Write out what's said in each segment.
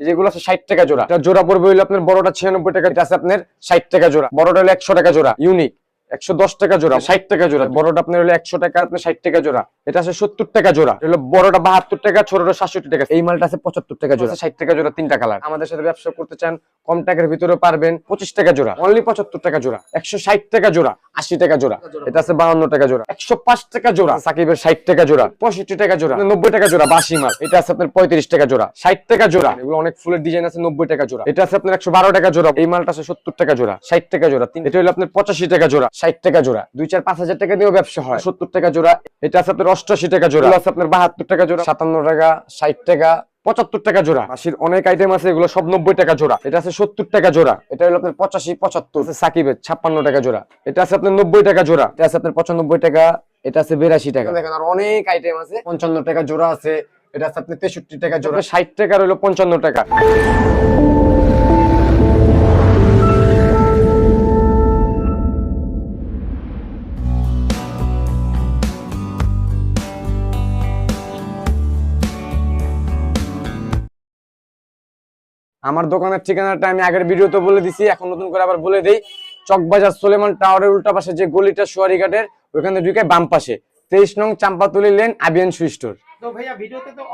যেগুলো আছে ষাট টাকা জোড়া। জোড়া পড়বে হইল আপনার বড়টা ছিয়ানব্বই টাকা আছে আপনার ষাট টাকা জোড়া। বড়টা হলো একশো টাকা জোড়া ইউনিক একশো দশ টাকা জোড়া ষাট টাকা জোড়া বড়টা আপনার হলো একশো টাকা আপনার ষাট টাকা জোড়া এটা আছে সত্তর টাকা জোড়া হলো বড়টা বাহাত্তর টাকা ছোটটা সাতষট্টি টাকা এই মালটা আছে পঁচাত্তর টাকা জোড়া ষাট টাকা জোড়া তিনটা কালার আমাদের সাথে ব্যবসা করতে চান কম টাকার ভিতরে পারবেন পঁচিশ টাকা জোড়া অনলি পঁচাত্তর টাকা জোড়া একশো ষাট টাকা জোড়া আশি টাকা জোড়া এটা আছে বাহান্ন টাকা জোড়া একশো পাঁচ টাকা জোড়া সাকিবের ষাট টাকা জোড়া পঁয়ষট্টি টাকা জোড়া নব্বই টাকা জোড়া বাসি মাল এটা আছে আপনার পঁয়ত্রিশ টাকা জোড়া ষাট টাকা জোড়া এগুলো অনেক ফুলের ডিজাইন আছে নব্বই টাকা জোড়া এটা আছে আপনার একশো বারো টাকা জোড়া এই মালটা আছে সত্তর টাকা জোড়া ষাট টাকা জোড়া এটা হলো আপনার পঁচাশি টাকা জোড়া ষাট টাকা জোড়া দুই চার পাঁচ হাজার টাকা দিয়েও ব্যবসা হয় সত্তর টাকা জোড়া এটা আছে আপনার অষ্টআশি টাকা জোড়া আছে আপনার বাহাত্তর টাকা জোড়া সাতান্ন টাকা ষাট টাকা পঁচাত্তর টাকা জোড়া মাসির অনেক আইটেম আছে এগুলো সব নব্বই টাকা জোড়া এটা আছে সত্তর টাকা জোড়া এটা হলো আপনার পঁচাশি পঁচাত্তর সাকিবের ছাপ্পান্ন টাকা জোড়া এটা আছে আপনার নব্বই টাকা জোড়া এটা আছে আপনার পঁচানব্বই টাকা এটা আছে বিরাশি টাকা দেখেন আর অনেক আইটেম আছে পঞ্চান্ন টাকা জোড়া আছে এটা আছে আপনার তেষট্টি টাকা জোড়া ষাট টাকা হলো পঞ্চান্ন টাকা আমার দোকানের ঠিকানাটা আমি আগের ভিডিওতে বলে দিছি এখন নতুন করে আবার বলে দিই। চকবাজার সোলেমান টাওয়ারের উল্টা পাশে যে গলিটা সোয়ারি ঘাটের ওখানে ঢুকে বাম পাশে। তেইশ নং চাম্পাতুলি লেন আবিয়ান সুই স্টোর।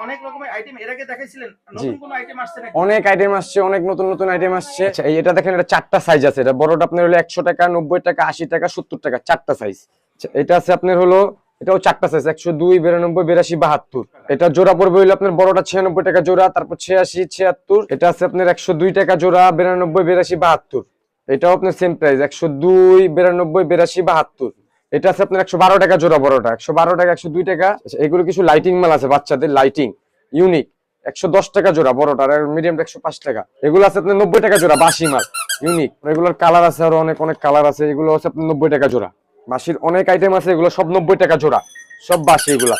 অনেক আইটেম এর আগে দেখাইছিলেন। নতুন কোনো আইটেম আসছে অনেক আইটেম আসছে অনেক নতুন নতুন আইটেম আসছে। আচ্ছা, এটা দেখেন এটা চারটা সাইজ আছে। এটা বড়টা আপনার হলো একশো টাকা নব্বই টাকা আশি টাকা সত্তর টাকা চারটা সাইজ এটা আছে আপনার হলো এটাও চারটা সাইজ একশো দুই বিরানব্বই বিরাশি বাহাত্তর। এটা জোড়া পড়বে হইল আপনার বড়টা ছিয়ানব্বই টাকা জোড়া তারপর ছিয়াশি ছিয়াত্তর। এটা আছে আপনার একশো দুই টাকা জোড়া বিরানব্বই বিরাশি বাহাত্তর। এটাও আপনার সেম প্রাইস একশো দুই বিরানব্বই বিরাশি বাহাত্তর। এটা আছে আপনার একশো বারো টাকা জোড়া বড়টা একশো বারো টাকা একশো দুই টাকা। আচ্ছা, এগুলো কিছু লাইটিং মাল আছে বাচ্চাদের লাইটিং ইউনিক একশো দশ টাকা জোড়া বড়টা আর মিডিয়ামটা একশো পাঁচ টাকা। এগুলো আছে আপনার নব্বই টাকা জোড়া বাসি মাল ইউনিক এগুলোর কালার আছে আরও অনেক অনেক কালার আছে। এগুলো হচ্ছে আপনার নব্বই টাকা জোড়া। বাসির অনেক আইটেম আছে, এগুলো সব নব্বই টাকা জোড়া। সব বাসি এগুলা।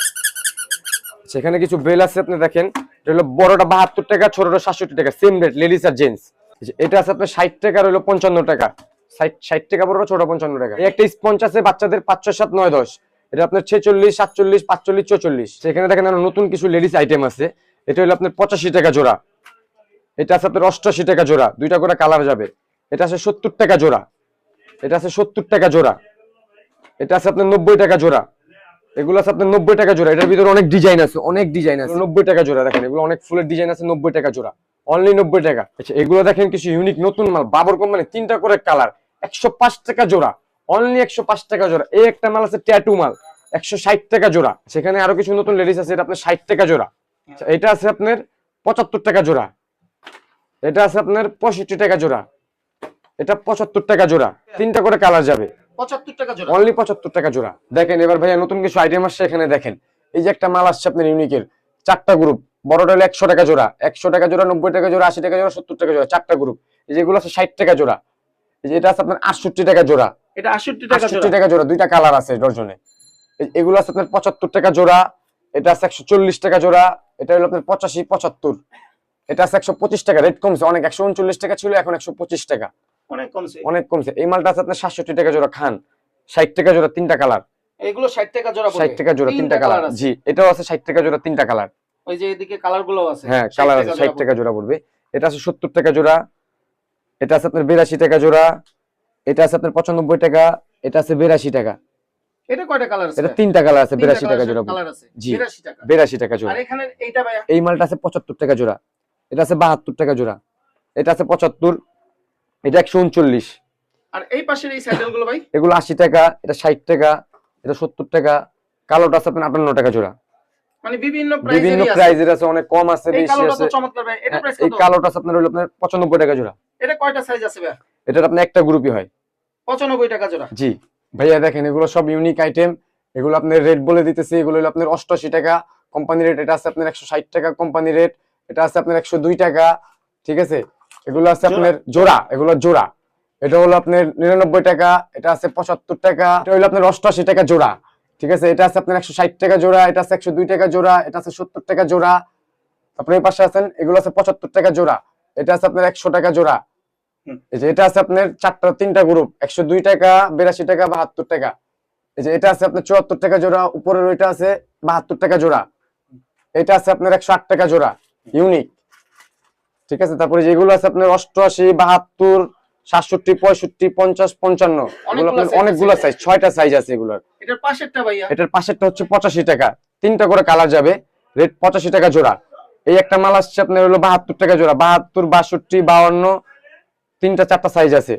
সেখানে কিছু বেল আছে আপনি দেখেন হলো বড়টা বাহাত্তর টাকা, ছোটটা সাতষট্টি টাকা সেম রেট লেডিস আর জেন্টস এটা আছে আপনার ষাট টাকা, আর হলো পঞ্চান্ন টাকা। ষাট টাকা বড়টা ছোট পঞ্চান্ন টাকা। এই একটা স্পঞ্জ আছে বাচ্চাদের পাঁচ, ছয়, সাত, নয়, দশ। এটা আপনার ছেচল্লিশ, সাতচল্লিশ, পাঁচচল্লিশ, চৌচল্লিশ। সেখানে দেখেন আরও নতুন কিছু লেডিস আইটেম আছে। এটা হলো আপনার পঁচাশি টাকা জোড়া। এটা আছে আপনার অষ্টআশি টাকা জোড়া। দুইটা করে কালার যাবে। এটা আছে সত্তর টাকা জোড়া। এটা আছে সত্তর টাকা জোড়া। এটা আছে আপনার নব্বই টাকা জোড়া এগুলো আছে আপনার নব্বই টাকা জোড়া এটার ভিতরে অনেক ডিজাইন আছে অনেক ডিজাইন আছে নব্বই টাকা জোড়া দেখেন এগুলো অনেক ফুলের ডিজাইন আছে নব্বই টাকা জোড়া অনলি নব্বই টাকা আচ্ছা এগুলো দেখেন কিছু ইউনিক নতুন মাল বাবর কোম্পানি তিনটা করে কালার একশো পাঁচ টাকা জোড়া অনলি একশো পাঁচ টাকা জোড়া এই একটা মাল আছে ট্যাটু মাল একশো ষাট টাকা জোড়া সেখানে আরও কিছু নতুন লেডিস আছে এটা আপনার ষাট টাকা জোড়া আচ্ছা, এটা আছে আপনার পঁচাত্তর টাকা জোড়া এটা আছে আপনার পঁয়ষট্টি টাকা জোড়া এটা পঁচাত্তর টাকা জোড়া তিনটা করে কালার যাবে পঁচাত্তর টাকা জোড়া। অনলি পঁচাত্তর টাকা জোড়া। দেখেন এবার ভাইয়া নতুন কিছু আইটেম আসছে এখানে দেখেন। এই যে একটা মাল আসছে আপনার ইউনিকের চারটা গ্রুপ বড়টা হলো একশো টাকা জোড়া। একশো টাকা জোড়া নব্বই টাকা জোড়া আশি টাকা জোড়া সত্তর টাকা জোড়া চারটা গ্রুপ যেগুলো আছে ষাট টাকা জোড়া। এটা আছে আপনার আটষট্টি টাকা জোড়া। এটা টাকা টাকা জোড়া। দুইটা কালার আছে ডজনে এগুলো আছে আপনার পঁচাত্তর টাকা জোড়া। এটা আছে একশো চল্লিশ টাকা জোড়া। এটা হলো আপনার পঁচাশি পঁচাত্তর। এটা আছে একশো পঁচিশ টাকা। রেট কমছে। অনেক একশো উনচল্লিশ টাকা ছিল এখন একশো পঁচিশ টাকা। অনেক কমছে। এই মালটা আছে আপনার সাতষট্টি টাকা জোড়া খান ষাট টাকা জোড়া তিনটা কালার। এগুলো ষাট টাকা জোড়া। ষাট টাকা জোড়া তিনটা কালার। জি এটাও আছে ষাট টাকা জোড়া তিনটা কালার। ওই যে এদিকে কালারগুলো আছে। হ্যাঁ কালার আছে ষাট টাকা জোড়া পড়বে। এটা আছে সত্তর টাকা জোড়া। এটা আছে আপনার বিরাশি টাকা জোড়া। এটা আছে আপনার পঁচানব্বই টাকা। এটা আছে বিরাশি টাকা। এটা কয়টা কালার আছে? এটা তিনটা কালার আছে বিরাশি টাকা জোড়া কালার আছে। 82 টাকা। বিরাশি টাকা জোড়া। আর এখানে এইটা ভাইয়া? এই মালটা আছে পঁচাত্তর টাকা জোড়া। এটা আছে বাহাত্তর টাকা জোড়া। এটা আছে পঁচাত্তর। এটা একশো উনচল্লিশ। আর এই পাশের এই স্যান্ডেলগুলো ভাই? এগুলো আশি টাকা এটা ষাট টাকা এটা সত্তর টাকা কালোটা আছে আপনার আটান্ন টাকা জোড়া। মানে বিভিন্ন বিভিন্ন প্রাইজের আছে অনেক কম আছে বেশি আছে। তো চমৎকার ভাই। এটা প্রাইস এই কালোটা আপনার হলো আপনার পঁচানব্বই টাকা জোড়া। এটা কয়টা সাইজ আছে ভাইয়া এটার আপনার একটা গ্রুপই হয়। 95 টাকা জোড়া। জি। ভাইয়া দেখেন এগুলো সব ইউনিক আইটেম এগুলো আপনার রেট বলে দিতেছি এগুলো হলো আপনার অষ্টআশি টাকা। কোম্পানি রেট এটা আছে আপনার একশো ষাট টাকা কোম্পানি রেট এটা আছে আপনার একশো দুই টাকা ঠিক আছে? এগুলো আছে আপনার জোড়া এগুলো জোড়া। এটা হলো আপনার নিরানব্বই টাকা এটা আছে পঁচাত্তর টাকা এটা হলো আপনার অষ্টআশি টাকা জোড়া। ঠিক আছে? এটা আছে আপনার একশো ষাট টাকা জোড়া এটা আছে একশো দুই টাকা জোড়া এটা আছে সত্তর টাকা জোড়া। তারপরে এই পাশে আছেন এগুলো আছে পঁচাত্তর টাকা জোড়া এটা আছে আপনার একশো টাকা জোড়া। এই যে এটা আছে আপনার চারটা তিনটা গ্রুপ একশো দুই টাকা বিরাশি টাকা বাহাত্তর টাকা। এই যে এটা আছে আপনার চুয়াত্তর টাকা জোড়া উপরের ওইটা আছে বাহাত্তর টাকা জোড়া। এটা আছে আপনার একশো আট টাকা জোড়া ইউনিক ঠিক আছে? তারপরে যেগুলো আছে আপনার অষ্টআশি বাহাত্তর সাতষট্টি পঁয়ষট্টি পঞ্চাশ পঞ্চান্ন অনেকগুলো সাইজ ছয়টা সাইজ আছে এগুলোর। এটার পাশেরটা হচ্ছে পঁচাশি টাকা। তিনটা করে কালার যাবে। রেট পঁচাশি টাকা জোড়া। এই একটা মাল আসছে আপনার হলো বাহাত্তর টাকা জোড়া। বাহাত্তর বাষট্টি বাউন্ন তিনটা চারটা সাইজ আছে।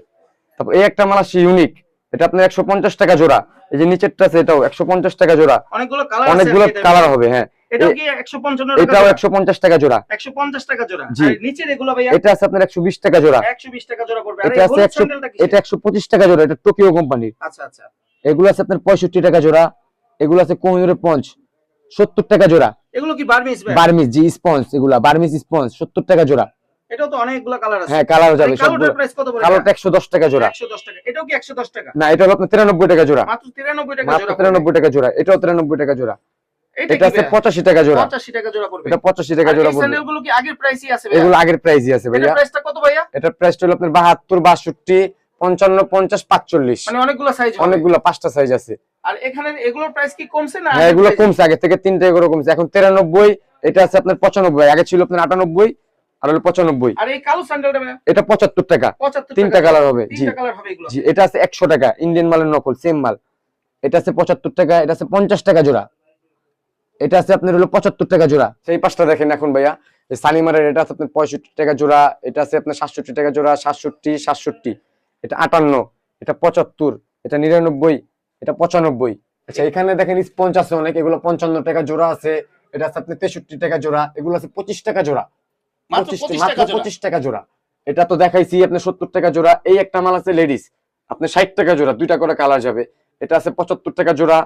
তারপর এই একটা মাল আসছে ইউনিক এটা আপনার একশো পঞ্চাশ টাকা জোড়া। এই যে নিচেরটা আছে এটাও একশো পঞ্চাশ টাকা জোড়া। অনেকগুলো অনেকগুলো কালার হবে হ্যাঁ। এটাও এ- কি 155 টাকা এটাও জোড়া 150 টাকা জোড়া আর নিচের এগুলো এটা আছে আপনার একশো বিশ টাকা জোড়া 120 টাকা জোড়া পড়বে আর এটা আছে হলুদ একশো স্যান্ডেলটা কি এটা একশো পঁচিশ টাকা জোড়া এটা টোকিও কোম্পানির আচ্ছা আচ্ছা এগুলো আছে আপনার পঁয়ষট্টি টাকা জোড়া এগুলো আছে কোহিনুরের পঞ্চ সত্তর টাকা জোড়া এগুলো কি ভাই জি স্পঞ্জ এগুলা বার্মিস স্পঞ্জ সত্তর টাকা জোড়া এটাও তো অনেকগুলো কালার আছে হ্যাঁ কালার যাবে এই কালোটার সবগুলো প্রাইস কত পড়বে কালোটা একশো দশ টাকা জোড়া 110 টাকা এটাও কি 110 টাকা না এটা হলো আপনার তিরানব্বই টাকা জোড়া মাত্র 93 টাকা মাত্র জোড়া তিরানব্বই টাকা জোড়া এটাও তিরানব্বই টাকা জোড়া এটা এটা কি আছে ভাইয়া? পঁচাশি টাকা জোড়া। 85 টাকা জোড়া পড়বে। এটা পঁচাশি টাকা জোড়া পড়বে। স্যান্ডেলগুলো কি আগের প্রাইসই আছে ভাইয়া? এগুলো আগের প্রাইসই আছে এটার ভাইয়া। প্রাইসটা কত ভাইয়া? এটার প্রাইস হলো আপনার মানে অনেকগুলো সাইজ অনেকগুলো পাঁচটা সাইজ আছে। আর এখানে এগুলোর প্রাইস কি কমছে না হ্যাঁ এগুলো কমছে আগে থেকে তিনটা এগুলো কমছে। এখন তিরানব্বই এটা আছে আপনার পঁচানব্বই। আগে ছিল আপনার আটানব্বই আর হলো পঁচানব্বই। আর এই কালো স্যান্ডেলটা এটা পঁচাত্তর টাকা। 75 তিনটা কালার হবে। জি তিনটা কালার হবে এগুলো। জি এটা আছে একশো টাকা। ইন্ডিয়ান মালের নকল সেম মাল। এটা আছে পঁচাত্তর টাকা এটা আছে পঞ্চাশ টাকা জোড়া। এটা আছে আপনার হলো পঁচাত্তর টাকা জোড়া। সেই পাঁচটা দেখেন এখন ভাইয়া। এই সানিমারের এটা আছে আপনার পঁয়ষট্টি টাকা জোড়া এটা আছে আপনার সাতষট্টি টাকা জোড়া সাতষট্টি সাতষট্টি। এটা আটান্ন এটা পঁচাত্তর এটা নিরানব্বই এটা পঁচানব্বই। আচ্ছা এখানে দেখেন স্পঞ্জ আছে অনেক এগুলো পঞ্চান্ন টাকা জোড়া আছে এটা আছে আপনার তেষট্টি টাকা জোড়া এগুলো আছে পঁচিশ টাকা জোড়া। মাত্র 25 25 মাত্র পঁচিশ টাকা জোড়া। এটা তো দেখাইছি আপনার সত্তর টাকা জোড়া এই একটা মাল আছে লেডিস। আপনার ষাট টাকা জোড়া দুইটা করে কালার যাবে। এটা আছে পঁচাত্তর টাকা জোড়া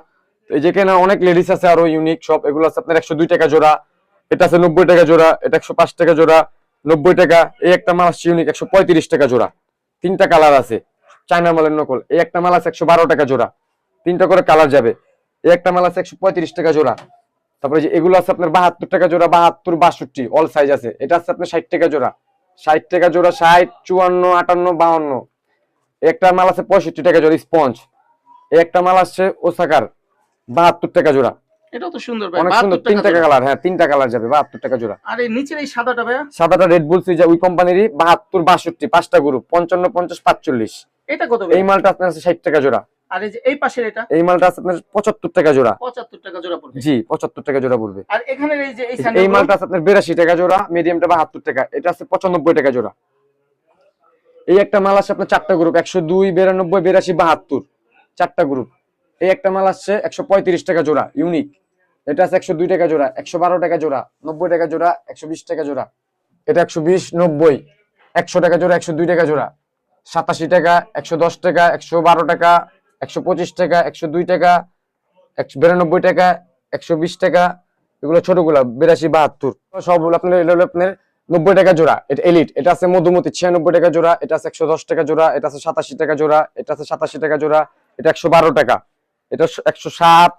এই যেখানে অনেক লেডিস আছে আরও ইউনিক সব এগুলো আছে আপনার একশো দুই টাকা জোড়া এটা আছে নব্বই টাকা জোড়া এটা একশো পাঁচ টাকা জোড়া নব্বই টাকা এই একটা মাল আছে ইউনিক একশো পঁয়ত্রিশ টাকা জোড়া তিনটা কালার আছে চায়না মালের নকল এই একটা মাল আছে একশো বারো টাকা জোড়া তিনটা করে কালার যাবে এই একটা মাল আছে একশো পঁয়ত্রিশ টাকা জোড়া তারপরে যে এগুলো আছে আপনার বাহাত্তর টাকা জোড়া বাহাত্তর বাষট্টি অল সাইজ আছে এটা আছে আপনার ষাট টাকা জোড়া ষাট টাকা জোড়া ষাট চুয়ান্ন আটান্ন বাউন্ন একটা মাল আছে পঁয়ষট্টি টাকা জোড়া স্পঞ্জ একটা মাল আসছে ওসাকার বাহাত্তর টাকা জোড়া। এটাও তো সুন্দর ভাই অনেক সুন্দর টাকা তিনটা কালার হ্যাঁ তিনটা কালার যাবে বাহাত্তর টাকা জোড়া। আর এই নিচের এই সাদাটা ভাইয়া? সাদাটা রেড বুল সুইজা ওই কোম্পানিরই বাহাত্তর বাষট্টি পাঁচটা গ্রুপ পঞ্চান্ন পঞ্চাশ পাঁচচল্লিশ। এটা কত এই মালটা আপনার আছে ষাট টাকা জোড়া। আর এই যে এই পাশের এটা? এই মালটা আছে আপনার পঁচাত্তর টাকা জোড়া। 75 টাকা জোড়া পড়বে। জি পঁচাত্তর টাকা জোড়া পড়বে। আর এখানে এই যে এই এই মালটা আছে আপনার বিরাশি টাকা জোড়া মিডিয়ামটা বাহাত্তর টাকা এটা আছে পঁচানব্বই টাকা জোড়া। এই একটা মাল আছে আপনার চারটা গ্রুপ একশো দুই বিরানব্বই বিরাশি বাহাত্তর চারটা গ্রুপ এই একটা মাল আসছে একশো পঁয়ত্রিশ টাকা জোড়া ইউনিক এটা আছে একশো দুই টাকা জোড়া একশো বারো টাকা জোড়া নব্বই টাকা জোড়া একশো বিশ টাকা জোড়া এটা একশো বিশ নব্বই একশো টাকা জোড়া একশো দুই টাকা জোড়া সাতাশি টাকা একশো দশ টাকা একশো বারো টাকা একশো পঁচিশ টাকা একশো দুই টাকা একশো বিরানব্বই টাকা একশো বিশ টাকা এগুলো ছোটগুলা বিরাশি বাহাত্তর সব হলো আপনার এগুলো হলো আপনার নব্বই টাকা জোড়া এটা এলিট এটা আছে মধুমতি ছিয়ানব্বই টাকা জোড়া এটা আছে একশো দশ টাকা জোড়া এটা আছে সাতাশি টাকা জোড়া এটা আছে সাতাশি টাকা জোড়া এটা একশো বারো টাকা এটা একশো সাত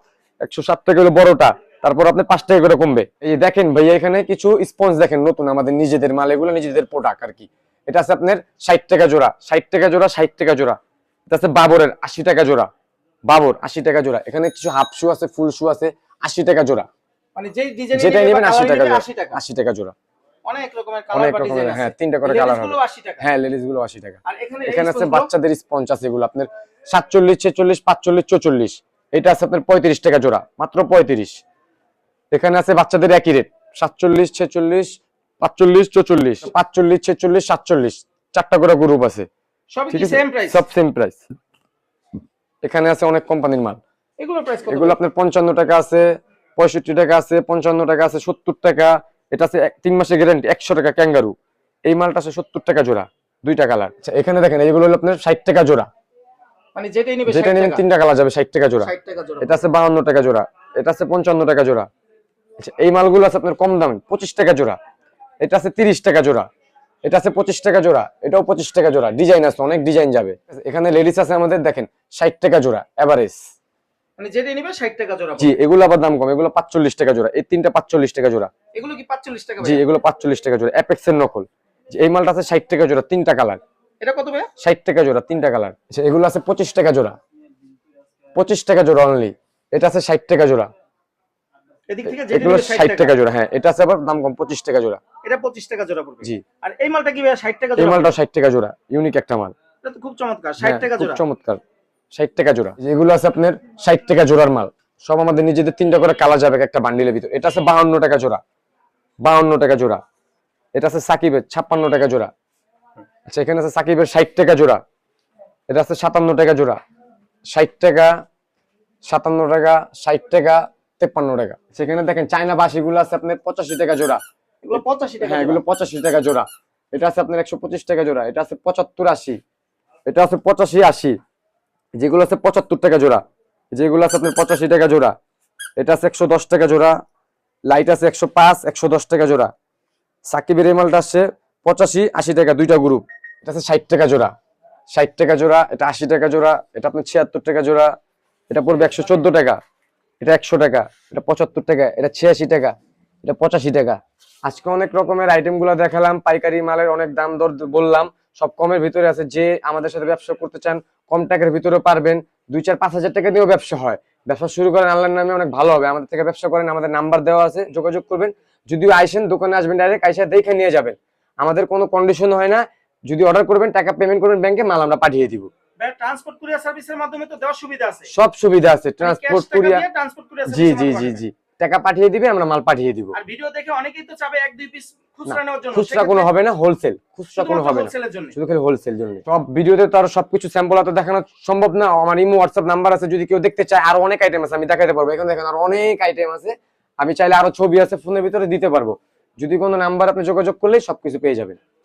একশো সাত টাকা হলো বড়টা। তারপর আপনি পাঁচ টাকা করে কমবে। এই দেখেন ভাইয়া এখানে কিছু স্পঞ্জ দেখেন নতুন আমাদের নিজেদের মাল এগুলো নিজেদের প্রোডাক্ট আর কি। এটা আছে আপনার ষাট টাকা জোড়া। ষাট টাকা জোড়া ষাট টাকা জোড়া। এটা আছে বাবরের আশি টাকা জোড়া। বাবর আশি টাকা জোড়া। এখানে কিছু হাফ শু আছে ফুল শু আছে আশি টাকা জোড়া। মানে যেটা নেবেন আশি টাকা জোড়া। আশি টাকা। জোড়া। অনেক রকমের কালার হ্যাঁ তিনটা করে কালার হবে। হ্যাঁ লেডিসগুলো আশি টাকা। এখানে এখানে আছে বাচ্চাদের স্পঞ্জ আছে এগুলো। আপনার সাতচল্লিশ ছেচল্লিশ পাঁচচল্লিশ চৌচল্লিশ। এটা আছে আপনার পঁয়ত্রিশ টাকা জোড়া মাত্র পঁয়ত্রিশ। এখানে আছে বাচ্চাদের একই রেট সাতচল্লিশ ছেচল্লিশ পাঁচচল্লিশ চৌচল্লিশ পাঁচচল্লিশ ছেচল্লিশ সাতচল্লিশ। চারটা করে গ্রুপ আছে। সব সেম প্রাইস এখানে আছে অনেক কোম্পানির মাল। এগুলো আপনার পঞ্চান্ন টাকা আছে পঁয়ষট্টি টাকা আছে পঞ্চান্ন টাকা আছে সত্তর টাকা। এটা আছে তিন মাসের গ্যারান্টি একশো টাকা ক্যাঙ্গারু এই মালটা আছে সত্তর টাকা জোড়া দুইটা কালার আচ্ছা এখানে দেখেন এইগুলো হলো আপনার ষাট টাকা জোড়া। মানে যেটাই নিবে যেটা নেবেন তিনটা কালার যাবে ষাট টাকা জোড়া 60 টাকা জোড়া এটা আছে বাহান্ন টাকা জোড়া এটা আছে পঞ্চান্ন টাকা জোড়া আচ্ছা এই মালগুলো আছে আপনার কম দামে পঁচিশ টাকা জোড়া এটা আছে তিরিশ টাকা জোড়া এটা আছে পঁচিশ টাকা জোড়া এটাও পঁচিশ টাকা জোড়া ডিজাইন আছে অনেক ডিজাইন যাবে এখানে লেডিস আছে আমাদের দেখেন ষাট টাকা জোড়া এভারেজ মানে যেটাই নিবে 60 টাকা জোড়া জি এগুলো আবার দাম কম এগুলো পাঁচচল্লিশ টাকা জোড়া এই তিনটা পাঁচচল্লিশ টাকা জোড়া এগুলো কি 45 টাকা জি এগুলো পাঁচচল্লিশ টাকা জোড়া অ্যাপেক্স এর নকল এই মালটা আছে ষাট টাকা জোড়া তিনটা কালার এটা কত ভাই ষাট টাকা জোড়া তিনটা কালার। আচ্ছা এগুলো আছে পঁচিশ টাকা জোড়া। পঁচিশ টাকা জোড়া অনলি এটা আছে ষাট টাকা জোড়া। এদিক থেকে যেটা 60 টাকা। জোড়া হ্যাঁ এটা আছে আবার দাম কম পঁচিশ টাকা জোড়া। এটা 25 টাকা জোড়া পড়বে। জি। আর এই মালটা কি ভাই 60 টাকা এই জোড়া টাকা জোড়া ইউনিক একটা মাল। এটা তো খুব চমৎকার 60 হ্যাঁ, টাকা খুব চমৎকার ষাট টাকা জোড়া। আছে আপনার টাকা জোড়ার মাল। সব আমাদের নিজেদের তিনটা করে কালার যাবে একটা বান্ডিলের ভিতর। এটা আছে বাহান্ন টাকা জোড়া বাহান্ন টাকা জোড়া। এটা আছে সাকিবের ছাপ্পান্ন টাকা জোড়া। আচ্ছা এখানে আছে সাকিবের ষাট টাকা জোড়া। এটা আছে সাতান্ন টাকা জোড়া। ষাট টাকা সাতান্ন টাকা ষাট টাকা তেপ্পান্ন টাকা। সেখানে দেখেন চায়না বাসিগুলো আছে আপনার পঁচাশি টাকা জোড়া। এগুলো 85 টাকা হ্যাঁ এগুলো পঁচাশি টাকা জোড়া। এটা আছে আপনার একশো পঁচিশ টাকা জোড়া। এটা আছে পঁচাত্তর আশি। এটা আছে পঁচাশি আশি। যেগুলো আছে পঁচাত্তর টাকা জোড়া। যেগুলো আছে আপনার পঁচাশি টাকা জোড়া। এটা আছে একশো দশ টাকা জোড়া। লাইট আছে একশো পাঁচ একশো দশ টাকা জোড়া। সাকিবের এই মালটা আসছে পঁচাশি আশি টাকা দুইটা গ্রুপ এটা আছে ষাট টাকা জোড়া। ষাট টাকা জোড়া, এটা আশি টাকা জোড়া, এটা আপনার ছিয়াত্তর টাকা জোড়া, এটা পড়বে একশো চোদ্দ টাকা, এটা একশো টাকা, এটা পঁচাত্তর টাকা, এটা ছিয়াশি টাকা, এটা পঁচাশি টাকা। আজকে অনেক রকমের আইটেমগুলো দেখালাম, পাইকারি মালের অনেক দাম দর বললাম, সব কমের ভিতরে আছে, যে আমাদের সাথে ব্যবসা করতে চান, কম টাকার ভিতরে পারবেন, দুই চার পাঁচ হাজার টাকা দিয়েও ব্যবসা হয়। ব্যবসা শুরু করেন আল্লাহর নামে, অনেক ভালো হবে। আমাদের থেকে ব্যবসা করেন, আমাদের নাম্বার দেওয়া আছে, যোগাযোগ করবেন। যদিও আইসেন, দোকানে আসবেন ডাইরেক্ট আইসা দেখে নিয়ে যাবেন। আমাদের কোনো কন্ডিশন হয় না যদি অর্ডার করবেন টাকা পেমেন্ট করবেন ব্যাংকে মাল আমরা পাঠিয়ে দিব। ট্রান্সপোর্ট কুরিয়ার সার্ভিসের মাধ্যমে তো দেওয়ার সুবিধা আছে। সব সুবিধা আছে ট্রান্সপোর্ট কুরিয়ার ট্রান্সপোর্ট কুরিয়ার জি জি জি জি। টাকা পাঠিয়ে দিবে আমরা মাল পাঠিয়ে দিব। আর ভিডিও দেখে অনেকেই তো চাবে এক দুই পিস খুচরা নেওয়ার জন্য। খুচরা কোনো হবে না হোলসেল খুচরা কোনো হবে না। শুধু খালি হোলসেল জন্য। সব ভিডিওতে তো আর সবকিছু স্যাম্পল তো দেখানো সম্ভব না। আমার ইমো হোয়াটসঅ্যাপ নাম্বার আছে যদি কেউ দেখতে চায় আরও অনেক আইটেম আছে আমি দেখাতে পারব। এখানে দেখেন আরও অনেক আইটেম আছে। আমি চাইলে আরও ছবি আছে ফোনের ভিতরে দিতে পারব। যদি কোনো নাম্বার আপনি যোগাযোগ করলে সবকিছু পেয়ে যাবেন।